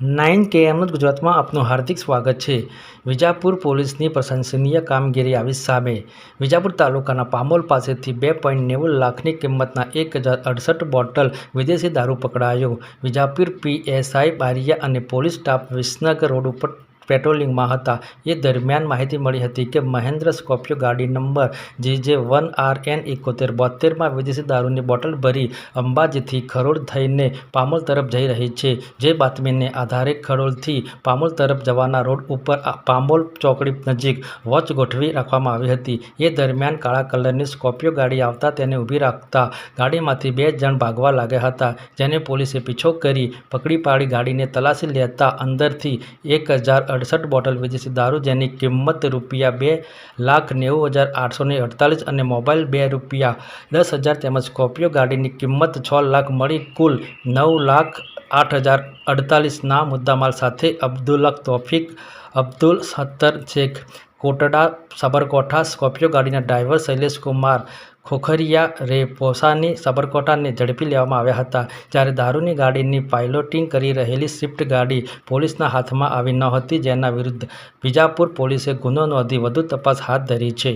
Nine કેએમનું ગુજરાતમાં આપનું હાર્દિક સ્વાગત છે. વિજાપુર પોલીસની પ્રશંસનીય કામગીરી આવી સામે વિજાપુર તાલુકાના પામોલ પાસેથી બે પોઈન્ટ નેવું લાખની કિંમતના એક હજાર અડસઠ બોટલ વિદેશી દારૂ પકડાયો. વિજાપુર પીએસઆઈ બારિયા અને પોલીસ સ્ટાફ વિસનગર રોડ ઉપર પેટ્રોલિંગમાં હતા. એ દરમિયાન માહિતી મળી હતી કે મહેન્દ્ર સ્કોર્પિયો ગાડી નંબર જે જે વન આર એન એકોતેર બોતેરમાં વિદેશી દારૂની બોટલ ભરી અંબાજીથી ખરોડ થઈને પામોલ તરફ જઈ રહી છે. જે બાતમીને આધારે ખરોડથી પામોલ તરફ જવાના રોડ ઉપર પામોલ ચોકડી નજીક વોચ ગોઠવી રાખવામાં આવી હતી. એ દરમિયાન કાળા કલરની સ્કોર્પિયો ગાડી આવતા તેને ઊભી રાખતા ગાડીમાંથી બે જણ ભાગવા લાગ્યા હતા. જેને પોલીસે પીછો કરી પકડી પાડી ગાડીને તલાશી લેતા અંદરથી એક હજાર અડસઠ બોટલ વિદેશી દારૂ જેની કિંમત રૂપિયા બે લાખ નેવું હજાર આઠસો ને અડતાલીસ અને મોબાઈલ બે રૂપિયા દસ હજાર તેમજ સ્કોર્પિયો ગાડીની કિંમત છ લાખ મળી કુલ નવ લાખ આઠ હજાર અડતાલીસના મુદ્દામાલ સાથે અબ્દુલક તોફિક અબ્દુલ સત્તર શેખ કોટડા, સાબરકોઠા, સ્કોર્પિયો ગાડીના ડ્રાઈવર શૈલેષ કુમાર ખોખરિયા રે પોસાની સાબરકોટાને ઝડપી લેવામાં આવ્યા હતા. જ્યારે દારૂની ગાડીની પાઇલોટિંગ કરી રહેલી સ્વિફ્ટ ગાડી પોલીસના હાથમાં આવી ન હતી, જેના વિરુદ્ધ બીજાપુર પોલીસે ગુનો નોંધી વધુ તપાસ હાથ ધરી છે.